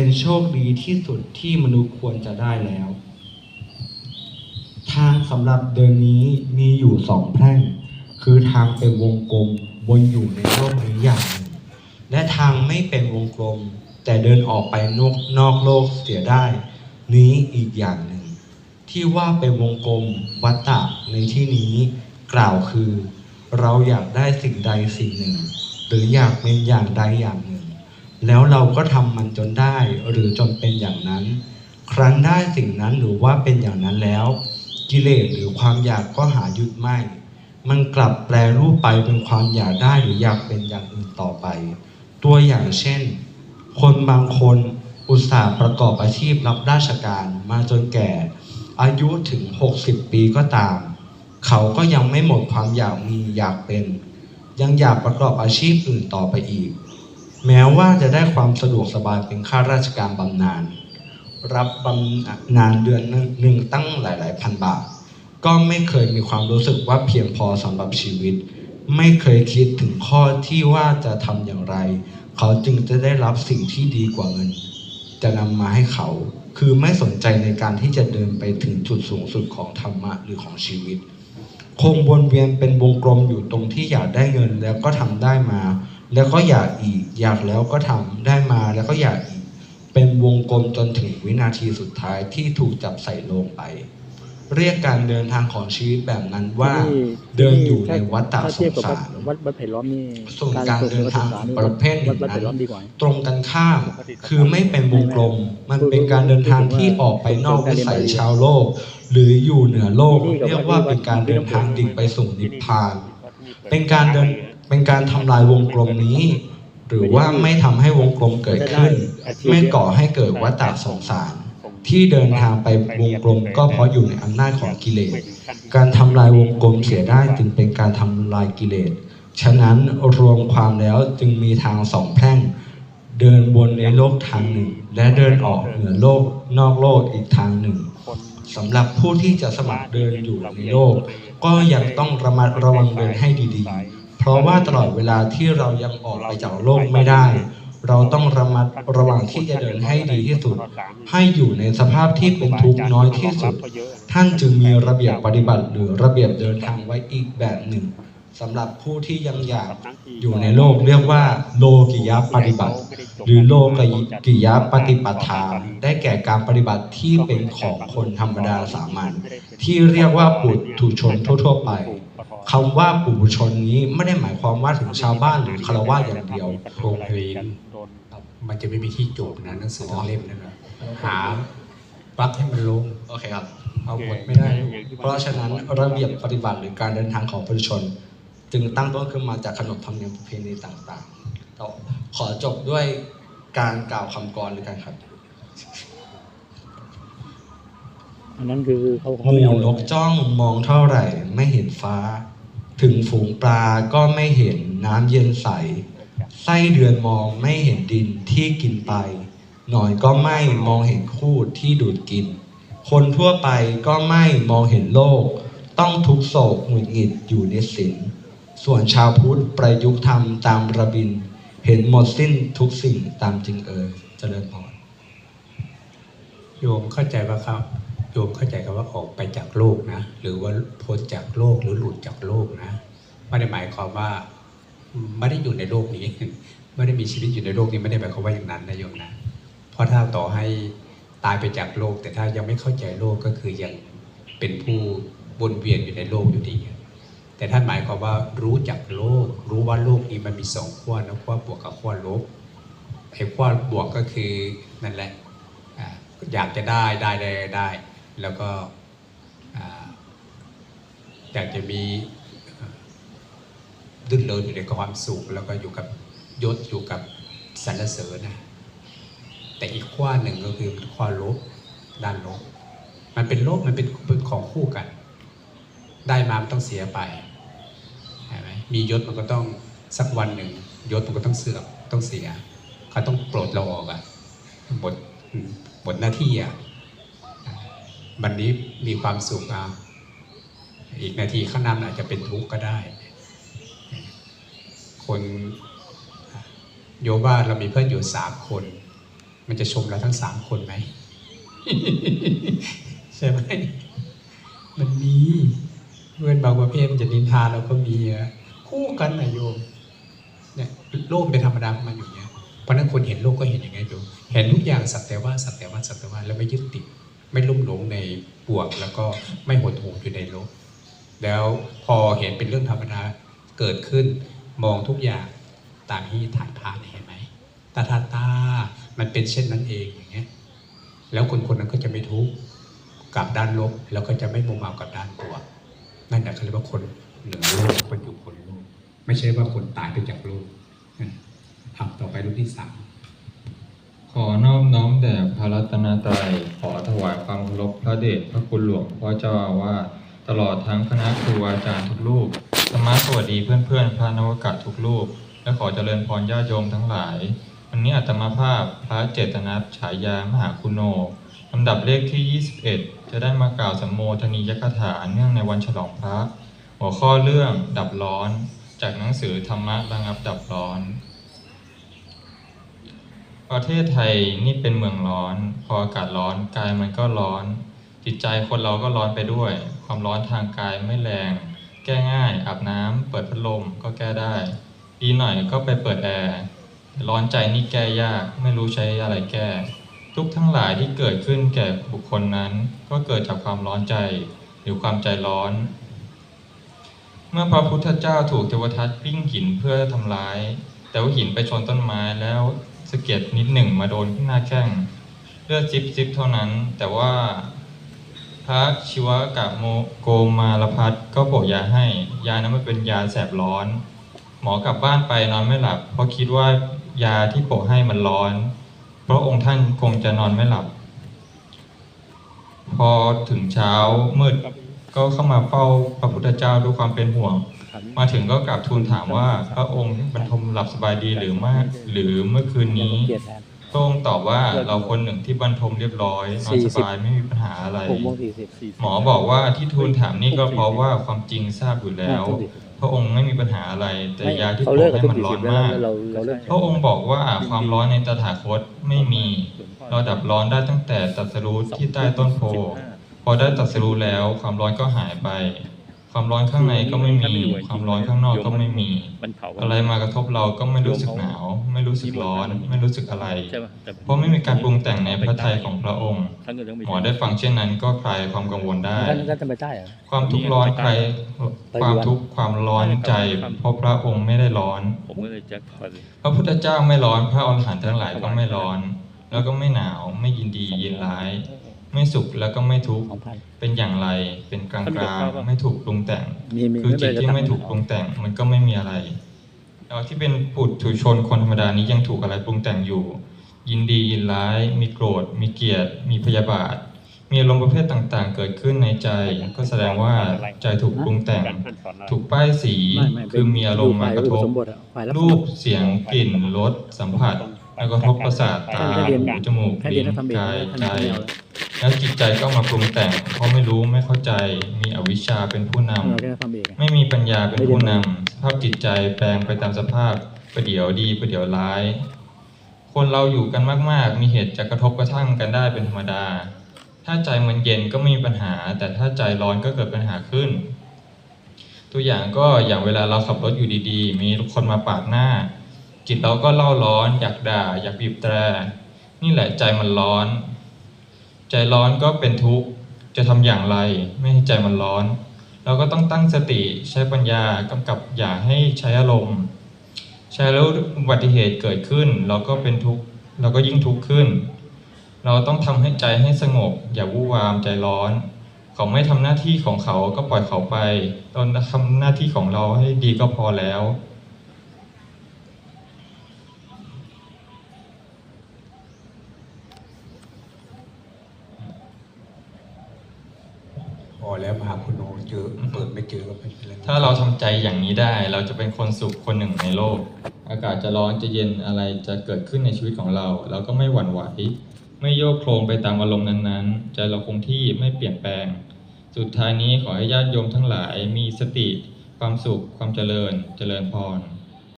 เป็นโชคดีที่สุดที่มนุษย์ควรจะได้แล้ว ทางสำหรับเดินนี้มีอยู่สองแพร่ง คือทางเป็นวงกลมวนอยู่ในโลกนี้อย่างหนึ่งและทางไม่เป็นวงกลม แต่เดินออกไปนอกนอกโลกเสียได้ นี้อีกอย่างหนึ่ง ที่ว่าเป็นวงกลมวัตตะในที่นี้ กล่าวคือ เราอยากได้สิ่งใดสิ่งหนึ่ง หรืออยากเป็นอย่างใดอย่างหนึ่ง แล้วเราก็ทำมันจนได้หรือจนเป็นอย่างนั้น ครั้นได้สิ่งนั้นหรือว่าเป็นอย่างนั้นแล้ว กิเลสหรือความอยากก็หาหยุดไม่ มันกลับแปลรูปไปเป็นความอยากได้หรืออยากเป็นอย่างอื่นต่อไป ตัวอย่างเช่น คนบางคนอุตส่าห์ประกอบอาชีพรับราชการมาจนแก่ อายุถึง 60 ปีก็ตาม เขาก็ยังไม่หมดความอยากมีอยากเป็น ยังอยากประกอบอาชีพอื่นต่อไปอีก แม้ว่าจะได้ความสะดวกสบายเป็นข้าราชการบำนาญรับบำนาญเดือนหนึ่งตั้งหลาย ๆ พันบาท ก็ไม่เคยมีความรู้สึกว่าเพียงพอสำหรับชีวิต ไม่เคยคิดถึงข้อที่ว่าจะทำอย่างไร เขาจึงจะได้รับสิ่งที่ดีกว่าเงิน จะนำมาให้เขา คือไม่สนใจในการที่จะเดินไปถึงจุดสูงสุดของธรรมะหรือของชีวิต คงวนเวียนเป็นวงกลมอยู่ตรงที่อยากได้เงินแล้วก็ทำได้มา แล้วก็อยากอีก อยากแล้วก็ทำได้มาแล้วก็อยากอีก เป็นวงกลมจนถึงวินาทีสุดท้ายที่ถูกจับใส่ลงไป เรียกการเดินทางของชีวิตแบบนั้นว่าที่เดินอยู่ในวัฏฏะถ้าสเทียบงกับวัดสารวัดวัดไผ่ล้อมนี่ส่วนการเดินทางส่งประเภทหนึ่วัดงวัดนั้ไผ่ล้อมนดีกว่าตรงกันข้ามคือไม่เป็นวงกลม มันเป็นการเดินทางที่ออกไปนอกวิสัยชาวโลก หรืออยู่เหนือโลก เรียกว่าเป็นการเดินทางดิ่งไปสู่นิพพาน เป็นการเดิน เป็นการทำลายวงกลมนี้ หรือว่าไม่ทำให้วงกลมเกิดขึ้น ไม่ก่อให้เกิดวัฏฏะสงสาร ที่เดินทางไปวงกลมก็เพราะอยู่ในอำนาจของกิเลส การทำลายวงกลมเสียได้จึงเป็นการทำลายกิเลส ฉะนั้นรวมความแล้วจึงมีทางสองแพร่ง เดินบนในโลกทางหนึ่ง และเดินออกเหนือโลกนอกโลกอีกทางหนึ่งสำหรับผู้ที่จะสมัครเดินอยู่ในโลก ก็ยังต้องระมัดระวังเดินให้ดีๆ เพราะว่าตลอดเวลาที่เรายังออกไปจากโลกไม่ได้ เราต้องระมัดระวังที่จะเดินให้ดีที่สุด ให้อยู่ในสภาพที่เป็นทุกข์น้อยที่สุด ท่านจึงมีระเบียบปฏิบัติ หรือระเบียบเดินทางไว้อีกแบบหนึ่งสำหรับผู้ที่ยังอยากอยู่ในโลกเรียกว่า โลกิยาปฏิบัติ หรือโลกิยาปฏิปทาได้แก่การปฏิบัติที่เป็นของคนธรรมดาสามัญที่เรียกว่าปุถุชนทั่ว ๆ ไป คำว่าปุถุชนนี้ไม่ได้หมายความว่าถึงชาวบ้านหรือคารวะอย่างเดียวโรงเพลงมันจะไม่มีที่จบนะหนังสือทั้งเล่มนั่นนะหาปลั๊กให้มันลงโอเคครับเอาบทไม่ได้ เพราะฉะนั้นระเบียบปฏิบัติหรือการเดินทางของประชาชน จึงตั้งต้นขึ้นมาจากขนบธรรมเนียมประเพณีต่างๆต่อขอจบด้วยการกล่าวคำกรเลยกันครับ อันนั้นคือเขาหเขาไม่มู่เอานกจ้องมองเท่าไหร่ไม่เห็นฟ้า ถึงฝูงปลาก็ไม่เห็นน้ำเย็นใส ไส้เดือนมองไม่เห็นดินที่กินไป หน่อยก็ไม่มองเห็นคูดที่ดูดกิน คนทั่วไปก็ไม่มองเห็นโลก ต้องทุกโศกหงุดหงิดอยู่ในศีลส่วนชาวพุทธประยุกต์ธรรมตามระบิน เห็นหมดสิ้นทุกสิ่งตามจริงเอ่ยเจริญพร โยมเข้าใจว่าครับโยมเข้าใจคำว่าออกไปจากโลกนะ หรือว่าพ้นจากโลกหรือหลุดจากโลกนะไม่ได้หมายความว่าไม่ได้อยู่ในโลกนี้ไม่ได้มีชีวิตอยู่ในโลกนี้ไม่ได้หมายความว่าอย่างนั้นนะโยมนะ เพราะถ้าต่อให้ตายไปจากโลก แต่ถ้ายังไม่เข้าใจโลกก็คือยังเป็นผู้วนเวียนอยู่ในโลกอยู่ดีแต่ท่านหมายความว่ารู้จักโลก รู้ว่าโลกนี้มันมีสองขั้วนะขั้วบวกกับขั้วลบไอ้ขั้วบวกก็คือนั่นแหละอ่าอยากจะได้ได้ได้ได้ แล้วก็อยากจะมีดึงเดินอยู่ในความสุขแล้วก็อยู่กับยศอยู่กับสรรเสริญนะแต่อีกขั้วหนึ่งก็คือขั้วลบด้านลบมันเป็นลบมันเป็นของคู่กัน ได้มามันต้องเสียไปใช่ไหมมียศมันก็ต้องสักวันหนึ่งยศมันก็ต้องเสื่อมต้องเสีย เขาต้องปลดเราออกอะหมดหมดหน้าที่อะ วันนี้มีความสุขอะอีกนาทีข้างหน้ามันอาจจะเป็นทุกข์ก็ได้ คนโยมว่าเรามีเพื่อนอยู่สามคน มันจะชมเราทั้งสามคนไหมใช่ไหมมันมีเพื่อนบางประเภทมันจะนินทาเราก็มีอะคู่กันนะโยมเนี่ยโลกเป็นธรรมดามันอยู่เนี้ยเพราะนั้นคนเห็นโลกก็เห็นอย่างไงดูเห็นทุกอย่างสักแต่ว่าสักแต่ว่าสักแต่ว่าแล้วไม่ยึดติด ไม่ลุ่มหลงในบวก แล้วก็ไม่หดหู่อยู่ในลกแล้วพอเห็นเป็นเรื่องธรรมดาเกิดขึ้นมองทุกอย่างตามที่ถ่ายภาพเห็นไหมตาตาตา มันเป็นเช่นนั้นเองอย่างเงี้ยแล้วคนคนนั้นก็จะไม่ทุกข์กับด้านลบแล้วก็จะไม่มุมเมากับด้านบวกนั่นแหละเขาเรียกว่าคนเหนือโลกคนอยู่คนโลกไม่ใช่ว่าคนตายไปจากโลกทำต่อไปรุ่นที่สาม อนอบน้อมแด่พระรัตนตรัย ขอถวายความเคารพพระเดชพระคุณหลวงพ่อเจ้าอาวาสตลอดทั้งคณะครูอาจารย์ทุกรูปธรรมะสวัสดีเพื่อนๆ พระนวกะทุกรูป และขอเจริญพรญาติโยมทั้งหลาย วันนี้อาตมาภาพพระเจตนัทฉายามหาคุณโนลำดับเลขที่ 21 จะได้มากล่าวสัมโมทนียกถาเนื่องในวันฉลองพระ หัวข้อเรื่องดับร้อน จากหนังสือธรรมะระงับดับร้อน ประเทศไทยนี่เป็นเมืองร้อน พออากาศร้อนกายมันก็ร้อน จิตใจคนเราก็ร้อนไปด้วย ความร้อนทางกายไม่แรง แก้ง่ายอาบน้ำเปิดพัดลมก็แก้ได้ดีหน่อยก็ไปเปิดแอร์ร้อนใจนี่แก้ยากไม่รู้ใช้อะไรแก้ ทุกทั้งหลายที่เกิดขึ้นแก่บุคคลนั้น ก็เกิดจากความร้อนใจหรือความใจร้อน เมื่อพระพุทธเจ้าถูกเทวทัตปิ้งหินเพื่อทำร้าย แต่ว่าหินไปชนต้นไม้แล้ว สะเก็ดนิดหนึ่งมาโดนที่หน้าแข้งเลือดซิบซิบเท่านั้น แต่ว่าพระชิวกะโมโกมาลพัทก็โปะยาให้ ยานั้นมันเป็นยาแสบร้อน หมอกลับบ้านไปนอนไม่หลับ เพราะคิดว่ายาที่โปะให้มันร้อน เพราะองค์ท่านคงจะนอนไม่หลับ พอถึงเช้ามืดก็เข้ามาเฝ้าพระพุทธเจ้าด้วยความเป็นห่วง มาถึงก็กราบทูลถามว่าพระองค์บรรทมหลับสบายดีหรือไม่หรือเมื่อคืนนี้เกียรติแทนพระองค์ตอบว่าเราคนหนึ่งที่บรรทมเรียบร้อยนอนสบายไม่มีปัญหาอะไรหกโมงสี่สิบหมอบอกว่าที่ทูลถามนี่ก็เพราะว่าความจริงทราบอยู่แล้ว พระองค์ไม่มีปัญหาอะไร แต่ยาที่เขาปเลิกกกันให้ทุกมันสี่ร้อสินบแล้วมากเราเราเลิกพระองค์บอกว่าความร้อนในตถาคตไม่มี เราดับร้อนได้ตั้งแต่ตรัสรู้ที่ใต้ต้นโพพอได้ตรัสรู้แล้วความร้อนก็หายไป ความร้อนข้างในก็ไม่มี ความร้อนข้างนอกก็ไม่มีมันเผาอะไรมากระทบเราก็ไม่รู้สึกหนาว ไม่รู้สึกร้อน ไม่รู้สึกอะไรใช่ป่ะแต่เพราะไม่มีการปรุงแต่งในพระทัยของพระองค์ท่านก็ต้องไปหมอได้ฟังเช่นนั้นก็คลายความกังวลได้ท่านท่านจะไปใต้เหรอความทุกข์ร้อนใครความทุกข์ความร้อนใจ เพราะพระองค์ไม่ได้ร้อนผมก็เลยจะขอพระพุทธเจ้าไม่ร้อน พระอรหันต์ทั้งหลายก็ไม่ร้อน แล้วก็ไม่หนาว ไม่ยินดียินร้าย ไม่สุขแล้วก็ไม่ทุกข์สองพันเป็นอย่างไรเป็นกลางกลางๆไม่ถูกปรุงแต่งมีมีคือจิตเป็นรที่ไม่ถูกปรุงแต่งมันก็ไม่มีอะไรเราที่เป็นปุถุชนคนธรรมดานี้ยังถูกอะไรปรุงแต่งอยู่ ยินดียินร้าย มีโกรธ มีเกลียด มีพยาบาท มีอารมณ์ประเภทต่างๆ เกิดขึ้นในใจ ก็แสดงว่าใจถูกปรุงแต่ง ถูกป้ายสีไม่ไม่คือมีอารมณ์มากระทบฝ่ายอุปสมบทอะฝ่ายรับรูปเสียงกลิ่นรสสัมผัส แล้วก็ทบประสาทตาถ้าเรียนหูจมูกถ้าเรียลิ้นนถ้าทำเองกายท่านใจไม่เอาแล้วแล้วจิตใจก็มาปรุงแต่ง เพราะไม่รู้ไม่เข้าใจ มีอวิชชาเป็นผู้นำเราได้ทำเองอะไม่มีปัญญาเป็นผู้นำสภาพจิตใจแปลงไปตามสภาพประเดี๋ยวดีประเดี๋ยวร้าย คนเราอยู่กันมาก ๆ มีเหตุจะกระทบกระทั่งกันได้เป็นธรรมดา ถ้าใจมันเย็นก็ไม่มีปัญหา แต่ถ้าใจร้อนก็เกิดปัญหาขึ้น ตัวอย่างก็อย่างเวลาเราขับรถอยู่ดี ๆ มีคนมาปาดหน้า จิตเราก็เล่าร้อน อยากด่า อยากบีบแตร นี่แหละใจมันร้อน ใจร้อนก็เป็นทุกข์ จะทำอย่างไร ไม่ให้ใจมันร้อน เราก็ต้องตั้งสติใช้ปัญญากำกับอย่าให้ใช้อารมณ์ ใช้แล้วอุบัติเหตุเกิดขึ้น เราก็เป็นทุกข์ เราก็ยิ่งทุกข์ขึ้น เราต้องทำให้ใจให้สงบ อย่าวู่วามใจร้อนเขาไม่ทำหน้าที่ของเขาก็ปล่อยเขาไปเราทำหน้าที่ของเราให้ดีก็พอแล้ว เจอเปิดไม่เจอก็ไม่เป็นไรถ้าเราทำใจอย่างนี้ได้ เราจะเป็นคนสุขคนหนึ่งในโลก อากาศจะร้อนจะเย็นอะไรจะเกิดขึ้นในชีวิตของเรา เราก็ไม่หวั่นไหว ไม่โยกโคลงไปตามอารมณ์นั้นๆ ใจเราคงที่ไม่เปลี่ยนแปลง สุดท้ายนี้ขอให้ญาติโยมทั้งหลายมีสติ ความสุขความเจริญเจริญพร